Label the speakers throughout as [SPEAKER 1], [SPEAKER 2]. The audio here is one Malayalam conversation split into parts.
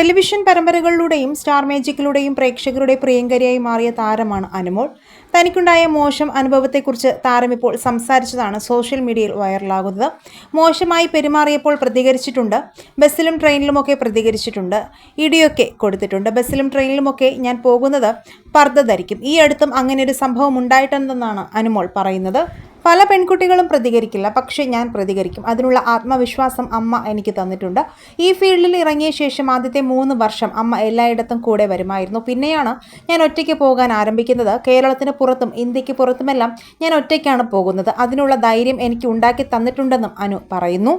[SPEAKER 1] ടെലിവിഷൻ പരമ്പരകളിലൂടെയും സ്റ്റാർ മേജിക്കിലൂടെയും പ്രേക്ഷകരുടെ പ്രിയങ്കരിയായി മാറിയ താരമാണ് അനുമോൾ. തനിക്കുണ്ടായ മോശം അനുഭവത്തെക്കുറിച്ച് താരം ഇപ്പോൾ സംസാരിച്ചതാണ് സോഷ്യൽ മീഡിയയിൽ വൈറലാകുന്നത്. മോശമായി പെരുമാറിയപ്പോൾ പ്രതികരിച്ചിട്ടുണ്ട്. ബസ്സിലും ട്രെയിനിലുമൊക്കെ പ്രതികരിച്ചിട്ടുണ്ട്. ഇടിയൊക്കെ കൊടുത്തിട്ടുണ്ട്. ബസ്സിലും ട്രെയിനിലുമൊക്കെ ഞാൻ പോകുന്നത് പർദ്ദ ധരിക്കും. ഈ അടുത്തും അങ്ങനെ ഒരു സംഭവം ഉണ്ടായിട്ടുണ്ടെന്നാണ് അനുമോൾ പറയുന്നത്. പല പെൺകുട്ടികളും പ്രതികരിക്കില്ല പക്ഷേ ഞാൻ പ്രതികരിക്കും. അതിനുള്ള ആത്മവിശ്വാസം അമ്മ എനിക്ക് തന്നിട്ടുണ്ട്. ഈ ഫീൽഡിൽ ഇറങ്ങിയ ശേഷം ആദ്യത്തെ മൂന്ന് വർഷം അമ്മ എല്ലായിടത്തും കൂടെ വരുമായിരുന്നു. പിന്നെയാണ് ഞാൻ ഒറ്റയ്ക്ക് പോകാൻ ആരംഭിക്കുന്നത്. കേരളത്തിന് പുറത്തും ഇന്ത്യയ്ക്ക് പുറത്തുമെല്ലാം ഞാൻ ഒറ്റയ്ക്കാണ് പോകുന്നത്. അതിനുള്ള ധൈര്യം എനിക്ക് ഉണ്ടാക്കി തന്നിട്ടുണ്ടെന്നും അനു പറയുന്നു.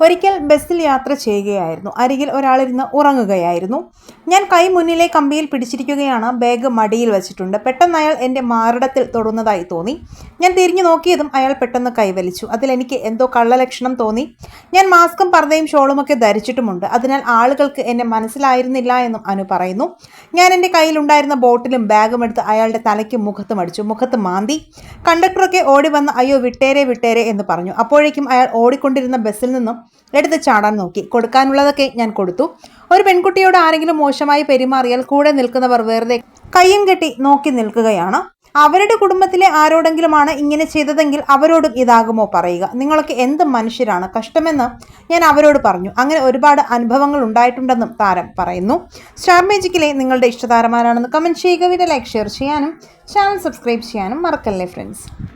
[SPEAKER 1] ഒരിക്കൽ ബസ്സിൽ യാത്ര ചെയ്യുകയായിരുന്നു. അരികിൽ ഒരാളിരുന്ന് ഉറങ്ങുകയായിരുന്നു. ഞാൻ കൈ മുന്നിലെ കമ്പിയിൽ പിടിച്ചിരിക്കുകയാണ്. ബാഗ് മടിയിൽ വെച്ചിട്ടുണ്ട്. പെട്ടെന്ന് അയാൾ എന്റെ മാറിടത്തിൽ തൊടുന്നതായി തോന്നി. ഞാൻ തിരിഞ്ഞു നോക്കിയതും അയാൾ പെട്ടെന്ന് കൈവലിച്ചു. അതിലെനിക്ക് എന്തോ കള്ളലക്ഷണം തോന്നി. ഞാൻ മാസ്കും പർദ്ദയും ഷോളുമൊക്കെ ധരിച്ചിട്ടുമുണ്ട്. അതിനാൽ ആളുകൾക്ക് എന്നെ മനസ്സിലായിരുന്നില്ല എന്നും അനു പറയുന്നു. ഞാൻ എന്റെ കയ്യിലുണ്ടായിരുന്ന ബോട്ടിലും ബാഗും എടുത്ത് അയാളുടെ തലയ്ക്ക് മുഖത്തും അടിച്ചു. മുഖത്ത് മാന്തി. കണ്ടക്ടറൊക്കെ ഓടി വന്ന് അയ്യോ വിട്ടേരെ വിട്ടേരെ എന്ന് പറഞ്ഞു. അപ്പോഴേക്കും അയാൾ ഓടിക്കൊണ്ടിരുന്ന ബസ്സിൽ നിന്നും എടുത്ത് ചാടാൻ നോക്കി. കൊടുക്കാനുള്ളതൊക്കെ ഞാൻ കൊടുത്തു. ഒരു പെൺകുട്ടിയോട് ആരെങ്കിലും മോശമായി പെരുമാറിയാൽ കൂടെ നിൽക്കുന്നവർ വെറുതെ കയ്യും കെട്ടി നോക്കി നിൽക്കുകയാണ്. അവരുടെ കുടുംബത്തിലെ ആരോടെങ്കിലുമാണ് ഇങ്ങനെ ചെയ്തതെങ്കിൽ അവരോടും ഇതാകുമോ പറയുക. നിങ്ങളൊക്കെ എന്ത് മനുഷ്യരാണ്? കഷ്ടമെന്ന് ഞാൻ അവരോട് പറഞ്ഞു. അങ്ങനെ ഒരുപാട് അനുഭവങ്ങൾ ഉണ്ടായിട്ടുണ്ടെന്നും താരം പറയുന്നു. സ്റ്റാർ മേജിക്കിലെ നിങ്ങളുടെ ഇഷ്ടതാരമാരാണെന്ന് കമന്റ് ചെയ്യുക. വീഡിയോ ലൈക്ക് ഷെയർ ചെയ്യാനും ചാനൽ സബ്സ്ക്രൈബ് ചെയ്യാനും മറക്കല്ലേ ഫ്രണ്ട്സ്